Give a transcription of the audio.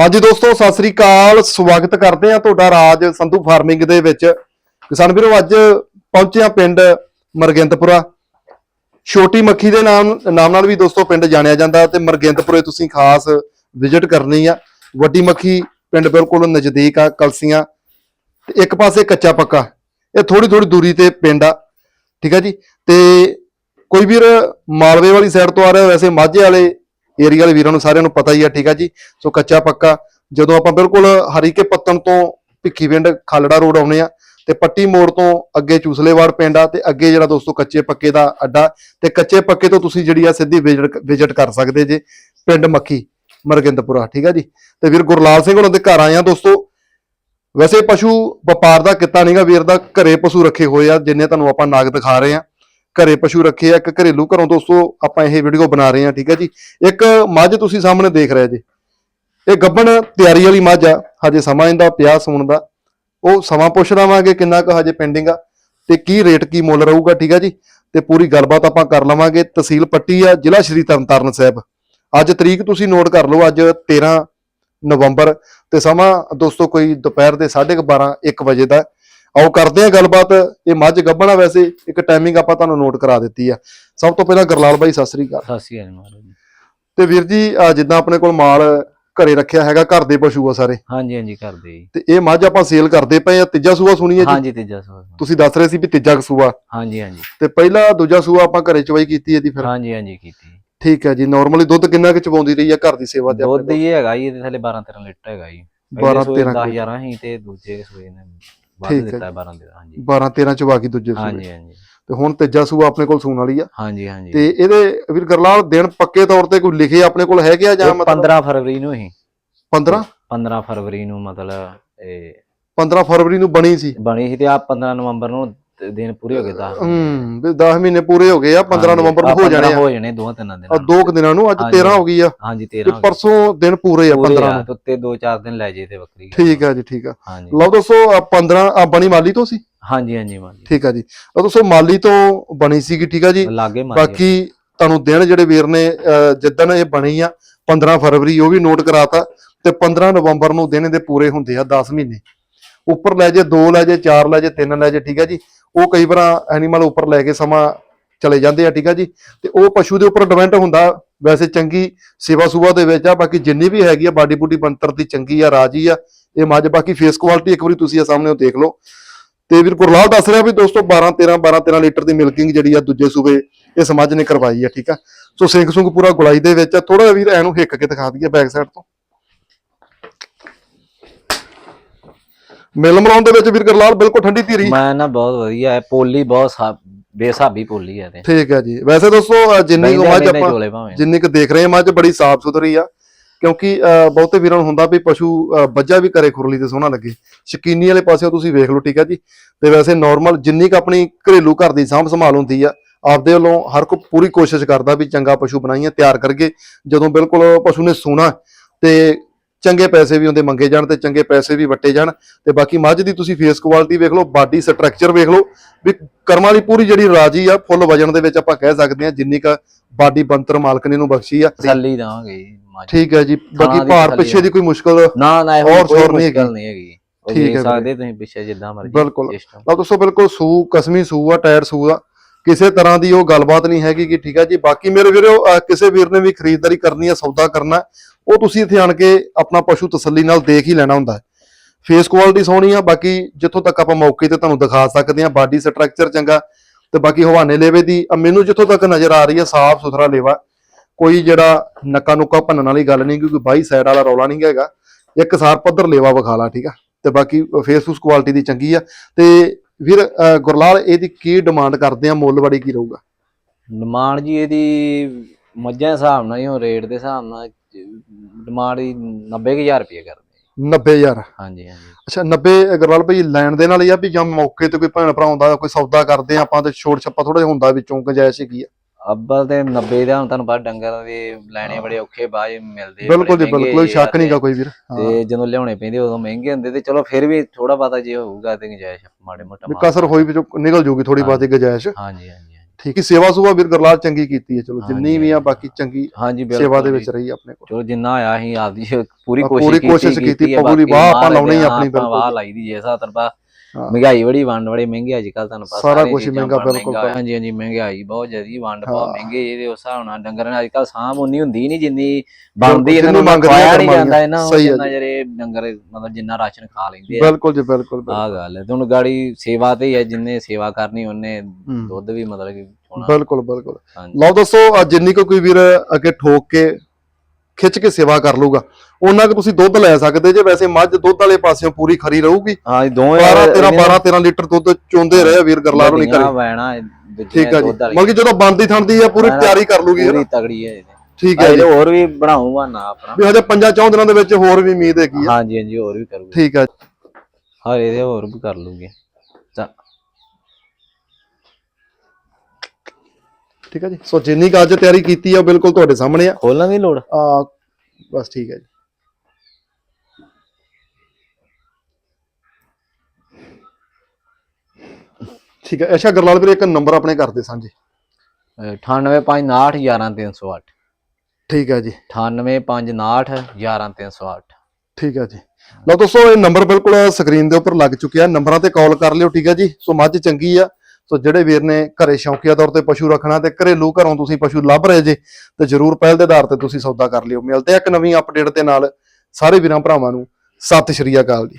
ਹਾਂਜੀ ਦੋਸਤੋ, ਸਤਿ ਸ੍ਰੀ ਅਕਾਲ। ਸਵਾਗਤ ਕਰਦੇ ਆ ਤੁਹਾਡਾ ਰਾਜ ਸੰਧੂ ਫਾਰਮਿੰਗ ਦੇ ਵਿੱਚ। ਕਿਸਾਨ ਵੀਰੋ, ਅੱਜ ਪਹੁੰਚੇ ਆ ਪਿੰਡ ਮਰਗਿੰਦਪੁਰਾ। ਛੋਟੀ ਮੱਖੀ ਦੇ ਨਾਮ ਨਾਮ ਨਾਲ ਵੀ ਦੋਸਤੋ ਪਿੰਡ ਜਾਣਿਆ ਜਾਂਦਾ ਤੇ ਮਰਗਿੰਦਪੁਰੇ ਤੁਸੀਂ ਖਾਸ ਵਿਜ਼ਿਟ ਕਰਨੀ ਆ। ਵੱਡੀ ਮੱਖੀ ਪਿੰਡ ਬਿਲਕੁਲ ਨਜ਼ਦੀਕ ਆ, ਕਲਸੀਆਂ। ਤੇ ਇੱਕ ਪਾਸੇ ਕੱਚਾ ਪੱਕਾ। ਇਹ ਥੋੜੀ ਥੋੜੀ ਦੂਰੀ ਤੇ ਪਿੰਡ ਆ। ਠੀਕ ਆ ਜੀ? ਤੇ ਕੋਈ ਵੀਰ, ਮਾਲਵੇ ਵਾਲੀ ਸਾਈਡ ਤੋਂ ਆ ਰਿਹਾ, ਵੈਸੇ ਮਾਝੇ ਵਾਲੇ ਏਰੀਆ ਵਾਲੇ ਵੀਰਾਂ ਨੂੰ ਸਾਰਿਆਂ ਨੂੰ ਪਤਾ ਹੀ ਆ, ਠੀਕ ਆ ਜੀ? ਸੋ ਕੱਚਾ ਪੱਕਾ, ਜਦੋਂ ਆਪਾਂ ਬਿਲਕੁਲ ਹਰੀਕੇ ਪੱਤਨ ਤੋਂ ਭਿੱਖੀ ਪਿੰਡ ਖਾਲੜਾ ਰੋਡ ਆਉਨੇ ਆ, ਤੇ ਪੱਟੀ ਮੋੜ ਤੋਂ ਅੱਗੇ ਚੂਸਲੇਵਾੜ ਪਿੰਡ ਆ, ਤੇ ਅੱਗੇ ਜਿਹੜਾ ਦੋਸਤੋ ਕੱਚੇ ਪੱਕੇ ਦਾ ਅੱਡਾ, ਤੇ ਕੱਚੇ ਪੱਕੇ ਤੋਂ ਤੁਸੀਂ ਜਿਹੜੀ ਆ ਸਿੱਧੀ ਵਿਜ਼ਿਟ ਕਰ ਸਕਦੇ ਜੇ ਪਿੰਡ ਮੱਖੀ, ਮਰਗਿੰਦਪੁਰਾ, ਠੀਕ ਆ ਜੀ? ਤੇ ਵੀਰ ਗੁਰਲਾਲ ਸਿੰਘ ਉਹਨਾਂ ਦੇ ਘਰ ਆਏ ਆ ਦੋਸਤੋ। ਵੈਸੇ ਪਸ਼ੂ ਵਪਾਰ ਦਾ ਕਿੱਤਾ ਨਹੀਂਗਾ ਵੀਰ ਦਾ ਘਰੇ ਪਸ਼ੂ ਰੱਖੇ ਹੋਏ ਆ, ਜਿੰਨੇ ਤੁਹਾਨੂੰ ਆਪਾਂ ਨਾਗ ਦਿਖਾ ਰਹੇ ਆ। ਘਰੇ ਪਸ਼ੂ ਰੱਖੇ ਆ, ਇੱਕ ਘਰੇਲੂ ਘਰੋਂ ਦੋਸਤੋ ਆਪਾਂ ਇਹ ਵੀਡੀਓ ਬਣਾ ਰਹੇ ਆ ਠੀਕ ਹੈ ਜੀ। ਇੱਕ ਮੱਝ ਤੁਸੀਂ ਸਾਹਮਣੇ ਦੇਖ ਰਹੇ ਜੀ। ਇਹ ਗੱਬਣ ਤਿਆਰੀ ਵਾਲੀ ਮੱਝ ਆ, ਹਜੇ ਸਮਾਂ ਇਹਦਾ ਪਿਆ ਸੂਣ ਦਾ। ਉਹ ਸਮਾਂ ਪੁੱਛ ਲਵਾਂਗੇ ਕਿੰਨਾ ਕੁ ਹਜੇ ਪੈਂਡਿੰਗ ਆ ਤੇ ਕੀ ਰੇਟ ਕੀ ਮੁੱਲ ਰਹੂਗਾ, ਠੀਕ ਆ ਜੀ। ਤੇ ਪੂਰੀ ਗੱਲਬਾਤ ਆਪਾਂ ਕਰ ਲਵਾਂਗੇ। ਤਹਿਸੀਲ ਪੱਟੀ ਆ, ਜ਼ਿਲ੍ਹਾ ਸ਼੍ਰੀ ਤਰਨਤਾਰਨ ਸਾਹਿਬ। ਅੱਜ ਤਰੀਕ ਤੁਸੀਂ ਨੋਟ ਕਰ ਲਓ, ਅੱਜ 13 ਨਵੰਬਰ ਤੇ ਸਮਾਂ ਦੋਸਤੋ ਕੋਈ ਦੁਪਹਿਰ ਦੇ 12:30 1 ਵਜੇ ਦਾ। ਆਓ ਕਰਦੇ ਆ ਗੱਲਬਾਤ ਇਹ ਮੱਝ ਗੱਬਣਾ ਵੈਸੇ ਇੱਕ ਟਾਈਮਿੰਗ ਆਪਾਂ ਤੁਹਾਨੂੰ ਨੋਟ ਕਰਾ ਦਿੱਤੀ ਆ। ਸਭ ਤੋਂ ਪਹਿਲਾਂ ਗਰਲਾਲ ਬਾਈ ਸਤਿ ਸ੍ਰੀ ਅਕਾਲ। ਸਤਿ ਸ਼੍ਰੀ ਅਕਾਲ ਮਹਾਰਾਜ ਜੀ। ਤੇ ਵੀਰ ਜੀ ਆਹ ਜਿੱਦਾਂ ਆਪਣੇ ਕੋਲ ਮਾਲ ਘਰੇ ਰੱਖਿਆ ਹੈਗਾ ਘਰ ਦੇ ਪਸ਼ੂ ਆ ਸਾਰੇ। ਹਾਂਜੀ ਹਾਂਜੀ ਕਰਦੇ ਜੀ। ਤੇ ਇਹ ਮੱਝ ਆਪਾਂ ਸੇਲ ਕਰਦੇ ਪਏ ਆ ਤੀਜਾ ਸੂਆ ਸੁਣੀ ਹੈ ਜੀ? ਹਾਂਜੀ ਤੀਜਾ ਸਵਾਲ ਤੁਸੀਂ ਦੱਸ ਰਹੇ ਸੀ ਵੀ ਤੀਜਾ ਕੁ ਸੂਆ। ਹਾਂਜੀ ਹਾਂਜੀ। ਤੇ ਪਹਿਲਾ ਦੂਜਾ ਸੂਆ ਆਪਾਂ ਘਰੇ ਚਵਾਈ ਕੀਤੀ ਜੀ ਫਿਰ? ਹਾਂਜੀ ਹਾਂਜੀ ਕੀਤੀ। ਠੀਕ ਹੈ ਜੀ ਨਾਰਮਲੀ ਦੁੱਧ ਕਿੰਨਾ ਕਿ ਚਵਾਉਂਦੀ ਰਹੀ ਆ ਘਰ ਦੀ ਸੇਵਾ ਤੇ ਦੁੱਧ ਹੀ ਹੈਗਾ ਜੀ ਇਹਦੇ ਥੱਲੇ 12 13 ਲੀਟਰ ਹੈਗਾ ਜੀ। 12 13 10 11 ਹੀ ਤੇ ਦੂਜੇ ਸੂਏ ਨੇ ਵੱਧ ਠੀਕ ਹੈ। ਦਿੱਤਾ 12 13 ਹਾਂਜੀ। 12 13 ਚਵਾ ਕੇ ਦੂਜੇ ਸੂਏ ਹਾਂਜੀ ਹਾਂਜੀ। ਤੇ ਹੁਣ ਤੀਜਾ ਸੂਆ ਆਪਣੇ ਕੋਲ ਸੂਣ ਵਾਲੀ ਆ। ਹਾਂਜੀ ਹਾਂਜੀ। ਤੇ ਇਹਦੇ ਵੀਰ ਗਰਲਾਲ ਦਿਨ ਪੱਕੇ ਤੌਰ ਤੇ ਕੋਈ ਲਿਖੇ ਆਪਣੇ ਕੋਲ ਹੈਗੇ ਆ ਜਾਂ ਇਹ ਮਤਲਬ 15 ਫਰਵਰੀ ਨੂੰ ਹੀ। 15 15 ਫਰਵਰੀ ਨੂੰ ਮਤਲਬ ਇਹ 15 ਫਰਵਰੀ ਨੂੰ ਬਣੀ ਸੀ। ਬਣੀ ਸੀ ਤੇ ਆ 15 ਨਵੰਬਰ ਨੂੰ ਦਿਨ ਪੂਰੇ ਹੋ ਗਏ 10 ਹੂੰ ਵੀ 10 ਮਹੀਨੇ ਪੂਰੇ ਹੋ ਗਏ ਆ 15 ਨਵੰਬਰ ਨੂੰ ਹੋ ਜਾਣੇ ਆ। ਹੋ ਜਾਣੇ ਦੋ ਤਿੰਨ ਦਿਨ ਆ ਦੋ ਕੁ ਦਿਨਾਂ ਨੂੰ ਅੱਜ ਹਾਂਜੀ। 13 ਹੋ ਗਈ ਆ। ਹਾਂਜੀ ਤੇ 13 ਪਰਸੋਂ ਦਿਨ ਪੂਰੇ ਆ 15 ਨੂੰ। ਉੱਤੇ 2-4 ਦਿਨ ਲੈ ਜੇ ਤੇ ਗੱਲ। ਠੀਕ ਆ ਜੀ ਠੀਕ ਆ। ਲਓ ਦੋਸਤੋ ਆਹ 15 ਆ ਬਣੀ ਮਾਲੀ ਤੋਂ ਸੀ? ਹਾਂਜੀ ਹਾਂਜੀ ਮਾਲੀ ਠੀਕ ਆ ਜੀ। ਲਓ ਦੋਸਤੋ ਮਾਲੀ ਤੋਂ ਬਣੀ ਸੀਗੀ ਠੀਕ ਆ ਜੀ। ਬਾਕੀ ਤੁਹਾਨੂੰ ਦਿਨ ਜਿਹੜੇ ਵੀਰ ਨੇ ਜਿੱਦਣ ਇਹ ਬਣੀ ਆ 15 ਫਰਵਰੀ ਉਹ ਵੀ ਨੋਟ ਕਰਾਤਾ। ਤੇ 15 ਨਵੰਬਰ ਨੂੰ ਦਿਨ ਇਹਦੇ ਪੂਰੇ ਹੁੰਦੇ ਆ 10 ਮਹੀਨੇ। ਉੱਪਰ ਲੈ ਜੇ 2 ਲੈ ਜੇ 4 ਲੈ ਜੇ 3 ਲੈ ਜੇ ਠੀਕ ਆ ਜੀ। ਉਹ ਕਈ ਵਾਰ ਐਨੀਮਲ ਉੱਪਰ ਲੈ ਕੇ ਸਮਾਂ ਚਲੇ ਜਾਂਦੇ ਆ, ਠੀਕ ਆ ਜੀ? ਤੇ ਉਹ ਪਸ਼ੂ ਦੇ ਉੱਪਰ ਡਿਪੈਂਡ ਹੁੰਦਾ, ਵੈਸੇ ਚੰਗੀ ਸੇਵਾ ਸੁਭਾ ਦੇ ਵਿੱਚ ਆ, ਬਾਕੀ ਜਿੰਨੀ ਵੀ ਹੈਗੀ ਆ, ਬਾਡੀ ਬੂਡੀ ਬੰਤਰ ਦੀ ਚੰਗੀ ਆ, ਰਾਜੀ ਆ, ਇਹ ਮੱਝ, ਬਾਕੀ ਫੇਸ ਕੁਆਲਿਟੀ ਇੱਕ ਵਾਰੀ ਤੁਸੀਂ ਆ ਸਾਹਮਣੇ ਉਹ ਦੇਖ ਲਓ। ਤੇ ਵੀਰ ਗੁਰਲਾਲ ਦੱਸ ਰਿਹਾ ਵੀ ਦੋਸਤੋ 12 13 12 13 ਲੀਟਰ ਦੀ ਮਿਲਕਿੰਗ ਜਿਹੜੀ ਆ ਦੂਜੇ ਸੂਬੇ ਇਹ ਮੱਝ ਨੇ ਕਰਵਾਈ ਆ, ਠੀਕ ਆ? ਸੋ ਸਿੰਗ ਸੁੰਗ ਪੂਰਾ ਗੁਲਾਈ ਦੇ ਵਿੱਚ ਆ। ਥੋੜਾ ਜਿਹਾ ਵੀਰ ਐਨੂੰ ਹਿੱਕ ਕੇ ਦਿਖਾ ਦਈਏ ਬੈਕ ਸਾਈਡ ਤੋਂ। ਮਿਲ ਮਲਾਉਣ ਦੇ ਵਿੱਚ ਵੀਰ ਗੁਰਲਾਲ ਬਿਲਕੁਲ ਠੰਡੀ ਧੀਰੀ। ਮੈਂ ਨਾ ਬਹੁਤ ਵਧੀਆ ਹੈ ਪੋਲੀ ਬਹੁਤ ਬੇਸਾਬੀ ਪੋਲੀ ਹੈ ਤੇ। ਠੀਕ ਹੈ ਜੀ। ਵੈਸੇ ਦੋਸਤੋ ਜਿੰਨੀ ਕੁ ਮੱਝ ਆਪਾਂ ਜਿੰਨੀ ਕੁ ਦੇਖ ਰਹੇ ਹਾਂ ਮੱਝ ਬੜੀ ਸਾਫ਼ ਸੁਥਰੀ ਆ। ਕਿਉਂਕਿ ਬਹੁਤੇ ਵੀਰਾਂ ਨੂੰ ਹੁੰਦਾ ਵੀ ਪਸ਼ੂ ਬੱਜਾ ਵੀ ਕਰੇ ਖੁਰਲੀ ਤੇ ਸੋਹਣਾ ਲੱਗੇ। ਸ਼ਕੀਨੀ ਵਾਲੇ ਪਾਸੇ ਤੁਸੀਂ ਵੇਖ ਲਓ ਠੀਕ ਆ ਜੀ। ਤੇ ਵੈਸੇ ਨਾਰਮਲ ਜਿੰਨੀ ਕੁ ਆਪਣੀ ਘਰੇਲੂ ਘਰ ਦੀ ਸਾਂਭ ਸੰਭਾਲ ਹੁੰਦੀ ਆ ਆਪਦੇ ਵੱਲੋਂ ਹਰ ਕੋਈ ਪੂਰੀ ਕੋਸ਼ਿਸ਼ ਕਰਦਾ ਵੀ ਚੰਗਾ ਪਸ਼ੂ ਬਣਾਈਏ ਤਿਆਰ ਕਰਗੇ ਜਦੋਂ ਬਿਲਕੁਲ ਪਸ਼ੂ ਨੇ ਸੋਣਾ ਤੇ ਚੰਗੇ ਪੈਸੇ ਵੀ ਉਹਦੇ ਮੰਗੇ ਜਾਣ ਤੇ ਚੰਗੇ ਪੈਸੇ ਵੀ ਵਟੇ ਜਾਣ ਤੇ ਬਾਕੀ ਮੱਝ ਦੀ ਤੁਸੀਂ ਫੇਸ ਕੁਆਲਿਟੀ ਵੇਖ ਲਓ ਬਾਡੀ ਸਟਰਕਚਰ ਵੇਖ ਲਓ ਵੀ ਕਰਮਾਂ ਦੀ ਪੂਰੀ ਜਿਹੜੀ ਰਾਜੀ ਆ ਫੁੱਲ ਵਜਨ ਦੇ ਵਿੱਚ ਆਪਾਂ ਕਹਿ ਸਕਦੇ ਆ ਜਿੰਨੀ ਕ ਬਾਡੀ ਬੰਤਰ ਮਾਲਕ ਨੇ ਇਹਨੂੰ ਬਖਸ਼ੀ ਆ। ਤਸੱਲੀ ਮੱਝ। ਠੀਕ ਹੈ ਜੀ ਬਾਕੀ ਭਾਰ ਪਿੱਛੇ ਦੀ ਕੋਈ ਮੁਸ਼ਕਲ ਨਾ ਨਾ ਕੋਈ ਸ਼ੋਰ ਨਹੀਂ ਹੈਗੀ। ਠੀਕ ਹੈ ਸਕਦੇ ਤੁਸੀਂ ਪਿੱਛੇ ਜਿੱਦਾਂ ਮਰਜ਼ੀ ਬਿਲਕੁਲ। ਲਓ ਦੋਸਤੋ ਬਿਲਕੁਲ ਸੂ ਕਸਮੀ ਸੂ ਆ ਟਾਇਰ ਸੂ ਆ। ਕਿਸੇ ਤਰ੍ਹਾਂ ਦੀ ਉਹ ਗੱਲਬਾਤ ਨਹੀਂ ਹੈਗੀ ਕਿ ਠੀਕ ਆ ਜੀ। ਬਾਕੀ ਮੇਰੇ ਵੀਰੋ ਕਿਸੇ ਵੀਰ ਨੇ ਵੀ ਖਰੀਦਦਾਰੀ ਕਰਨੀ ਆ ਸੌਦਾ ਕਰਨਾ ਉਹ ਤੁਸੀਂ ਇੱਥੇ ਆਣ ਕੇ ਆਪਣਾ ਪਸ਼ੂ ਤਸੱਲੀ ਨਾਲ ਦੇਖ ਹੀ ਲੈਣਾ ਹੁੰਦਾ ਹੈ। ਫੇਸ ਕੁਆਲਿਟੀ ਸੋਹਣੀ ਆ, ਬਾਕੀ ਜਿੱਥੋਂ ਤੱਕ ਆਪਾਂ ਮੌਕੇ ਤੇ ਤੁਹਾਨੂੰ ਦਿਖਾ ਸਕਦੇ ਆ ਬਾਡੀ ਸਟਰਕਚਰ ਚੰਗਾ, ਤੇ ਬਾਕੀ ਹਵਾਨੇ ਲੇਵੇ ਦੀ ਮੈਨੂੰ ਜਿੱਥੋਂ ਤੱਕ ਨਜ਼ਰ ਆ ਰਹੀ ਆ, ਸਾਫ਼ ਸੁਥਰਾ ਲੇਵਾ। ਕੋਈ ਜਿਹੜਾ ਨੱਕਾ ਨੁੱਕਾ ਭੰਨਣ ਵਾਲੀ ਗੱਲ ਨਹੀਂ, ਕਿਉਂਕਿ ਬਾਈ ਸਾਈਡ ਵਾਲਾ ਰੌਲਾ ਨਹੀਂ ਹੈਗਾ। ਇੱਕ ਸਾਰ ਪੱਧਰ ਲੇਵਾ ਵਿਖਾ ਲਾ, ਠੀਕ ਆ? ਤੇ ਬਾਕੀ ਫੇਸਬੁੱਕ ਕੁਆਲਿਟੀ ਦੀ ਚੰਗੀ ਆ। ਤੇ ਵੀਰ ਗੁਰਲਾਲ, ਇਹਦੀ ਕੀ ਡਿਮਾਂਡ ਕਰਦੇ ਆ? ਮੁੱਲ ਬੜੀ ਕੀ ਰਹੂਗਾ? ਡਿਮਾਂਡ ਜੀ ਇਹਦੀ ਮੱਝਾਂ ਦੇ ਹਿਸਾਬ ਨਾਲ ਹੀ, ਉਹ ਰੇਟ ਦੇ ਹਿਸਾਬ ਨਾਲ ਡਿਮਾਂਡ ਹੀ 90000 ਰੁਪਏ ਕਰਦੇ 90000 ਹਾਂਜੀ ਹਾਂਜੀ। ਅੱਛਾ 90 ਗੁਰਲਾਲ ਭਾਈ ਲੈਣ ਦੇ ਨਾਲ ਹੀ ਆ ਵੀ ਜਾਂ ਮੌਕੇ ਤੇ ਕੋਈ ਭੈਣ ਭਰਾ ਹੁੰਦਾ ਕੋਈ ਸੌਦਾ ਕਰਦੇ ਆ ਆਪਾਂ ਤੇ ਛੋਟ ਛੱਪਾ ਥੋੜਾ ਜਿਹਾ ਹੁੰਦਾ ਵਿੱਚੋਂ ਗੁੰਜਾਇਸ਼ ਹੈਗੀ ਆ। ਅੱਬਲ ਤੇ 90 ਦਾ ਹੁਣ ਤੁਹਾਨੂੰ ਪਤਾ ਡੰਗਰ ਦੇ ਲੈਣੇ ਬੜੇ ਔਖੇ ਬਾਜ ਮਿਲਦੇ ਬਿਲਕੁਲ ਜੀ ਬਿਲਕੁਲ ਸ਼ੱਕ ਨਹੀਂਗਾ ਕੋਈ ਵੀਰ। ਤੇ ਜਦੋਂ ਲਿਆਉਣੇ ਪੈਂਦੇ ਉਦੋਂ ਮਹਿੰਗੇ ਹੁੰਦੇ ਤੇ ਚਲੋ ਫਿਰ ਵੀ ਥੋੜਾ ਬਾਤਾ ਜੇ ਹੋਊਗਾ ਤੇ ਗੁੰਜਾਇਸ਼ ਮਾੜੇ ਮੋਟਾ ਕਸਰ ਹੋਈ ਵਿੱਚੋਂ ਨਿਕਲ ਜੂਗੀ ਥੋੜੀ ਬਾਤ ਗੁੰਜਾਇਸ਼। ਹਾਂਜੀ ਹਾਂਜੀ। ਠੀਕ ਹੈ ਸੇਵਾ ਸੁਭਾ ਵੀਰ ਗਰਲਾਲ ਚੰਗੀ ਕੀਤੀ ਹੈ ਚਲੋ ਜਿੰਨੀ ਵੀ ਆ ਬਾਕੀ ਚੰਗੀ ਹਾਂਜੀ ਬਿਲਕੁਲ ਸੇਵਾ ਦੇ। ਵਿੱਚ ਰਹੀ ਆਪਣੇ ਕੋਲ ਚਲੋ ਜਿੰਨਾ ਆਇਆ ਸੀ ਆਪਦੀ ਪੂਰੀ ਕੋਸ਼ਿਸ਼ ਪੂਰੀ ਕੀਤੀ ਕੋਸ਼ਿਸ਼ ਕੀਤੀ, ਪੂਰੀ ਬਾਕੀ ਵਾਹ ਆਪਾਂ ਲਾਉਣੀ ਆਪਣੀ ਆਪਾਂ ਵਾਹ ਬਿਲਕੁਲ। ਲਾਈ ਦੀ ਜੇ ਹਾਂ। ਮਹਿੰਗਾਈ ਬੜੀ ਵੰਡ ਬੜੇ ਮਹਿੰਗੇ ਅੱਜ ਕੱਲ ਤੁਹਾਨੂੰ ਪਤਾ ਸਾਰਾ ਚੀਜ਼ਾਂ ਮਹਿੰਗਾ, ਬਿਲਕੁਲ। ਹਾਂਜੀ ਹਾਂਜੀ ਮਹਿੰਗਾਈ ਬਹੁਤ ਜ਼ਿਆਦੀ ਵੰਡ ਬਹੁਤ। ਮਹਿੰਗੇ ਇਹਦੇ ਉਸ ਹਿਸਾਬ ਨਾਲ ਡੰਗਰਾਂ ਅੱਜ ਕੱਲ ਸਾਂਭ ਉਨੀ ਹੁੰਦੀ ਨਹੀਂ ਜਿੰਨੀ ਬਣਦੀ ਇਹਨਾਂ ਨੂੰ ਖਵਾਇਆ ਨਹੀਂ ਜਾਂਦਾ ਇਹਨਾਂ ਨੂੰ ਜਿਹੜੇ ਡੰਗਰ ਮਤਲਬ ਜਿੰਨਾ ਰਾਸ਼ਨ ਖਾ ਲੈਂਦੇ ਆ ਬਿਲਕੁਲ ਜੀ ਬਿਲਕੁਲ। ਆਹ ਗੱਲ ਹੈ ਤੁਹਾਨੂੰ ਗਾੜੀ ਸੇਵਾ ਤੇ ਹੀ ਹੈ ਜਿੰਨੇ ਸੇਵਾ ਕਰਨੀ ਉਹਨੇ। ਦੁੱਧ ਵੀ ਮਤਲਬ ਕਿ ਬਿਲਕੁਲ ਬਿਲਕੁਲ ਲਓ ਦੱਸੋ ਜਿੰਨੀ ਕੋਈ ਵੀਰ ਅੱਗੇ ਠੋਕ ਕੇ ਖਿੱਚ ਕੇ ਸੇਵਾ ਕਰ ਲੂਗਾ ਉਹਨਾਂ ਕੁ ਤੁਸੀਂ ਦੁੱਧ ਲੈ ਸਕਦੇ ਜੇ ਵੈਸੇ ਮੱਝ ਦੁੱਧ ਵਾਲੇ ਪਾਸਿਓਂ ਪੂਰੀ ਖਰੀ ਰਹੂਗੀ। ਹਾਂ ਇਹ ਦੋਵੇਂ 12 13 ਇਹਦੀਆਂ 12 13 ਲੀਟਰ ਦੁੱਧ ਚੋਂਦੇ ਰਹੇ ਆ ਵੀਰ ਗਰਲਾਲ ਨਹੀਂ ਕਰੇ ਵੈਣਾ ਠੀਕ ਆ ਜੀ। ਮਤਲਬ ਕਿ ਜਦੋਂ ਬਣਦੀ ਥਣਦੀ ਆ ਪੂਰੀ ਤਿਆਰੀ ਕਰ ਲੂਗੀ ਪੂਰੀ ਤਗੜੀ ਹੈ ਠੀਕ ਹੈ ਜੀ। ਹੋਰ ਵੀ ਬਣਾਉਂਗਾ ਨਾ ਆਪਣਾ। ਵੀ ਹਜੇ ਪੰਜਾਂ ਚੌਂ ਦਿਨਾਂ ਦੇ ਵਿੱਚ ਹੋਰ ਵੀ ਉਮੀਦ ਹੈਗੀ ਆ। ਹਾਂਜੀ ਹਾਂਜੀ ਹੋਰ ਵੀ ਕਰੂਗਾ। ਠੀਕ ਹੈ ਹਾਂ ਇਹਦੇ ਹੋਰ ਵੀ ਕਰ ਲੂਗੇ ਤਾਂ ਠੀਕ ਹੈ ਜੀ? ਸੋ ਜਿੰਨੀ ਕੁ ਅੱਜ ਤਿਆਰੀ ਕੀਤੀ ਆ ਉਹ ਬਿਲਕੁਲ ਤੁਹਾਡੇ ਸਾਹਮਣੇ ਆ। ਖੋਲਣ ਦੀ ਲੋੜ? ਆ ਬਸ ਠੀਕ ਹੈ ਜੀ। ਠੀਕ ਹੈ ਅੱਛਾ ਗਰਲਾਲ ਵੀਰੇ ਇੱਕ ਨੰਬਰ ਆਪਣੇ ਘਰ ਦੇ ਸਾਂਝੇ। 9859811308 ਠੀਕ ਹੈ ਜੀ। 9859811308 ਠੀਕ ਹੈ ਜੀ। ਲਓ ਦੋਸਤੋ ਇਹ ਨੰਬਰ ਬਿਲਕੁਲ ਸਕਰੀਨ ਦੇ ਉੱਪਰ ਲੱਗ ਚੁੱਕਿਆ। ਨੰਬਰਾਂ ਤੇ ਕਾਲ ਕਰ ਲਿਓ ਠੀਕ ਹੈ ਜੀ? ਸੋ ਮੱਝ ਚੰਗੀ ਆ। ਸੋ ਜਿਹੜੇ ਵੀਰ ਨੇ ਘਰੇ ਸ਼ੌਕੀਆ ਤੌਰ ਤੇ ਪਸ਼ੂ ਰੱਖਣਾ ਤੇ ਘਰੇਲੂ ਘਰੋਂ ਤੁਸੀਂ ਪਸ਼ੂ ਲੱਭ ਰਹੇ ਜੇ, ਤੇ ਜਰੂਰ ਪਹਿਲ ਦੇ ਆਧਾਰ ਤੇ ਤੁਸੀਂ ਸੌਦਾ ਕਰ ਲਿਓ। ਮਿਲਦੇ ਆ ਇੱਕ ਨਵੀਂ ਅਪਡੇਟ ਦੇ ਨਾਲ। ਸਾਰੇ ਵੀਰਾਂ ਭਰਾਵਾਂ ਨੂੰ ਸਤਿ ਸ਼੍ਰੀ ਅਕਾਲ ਜੀ।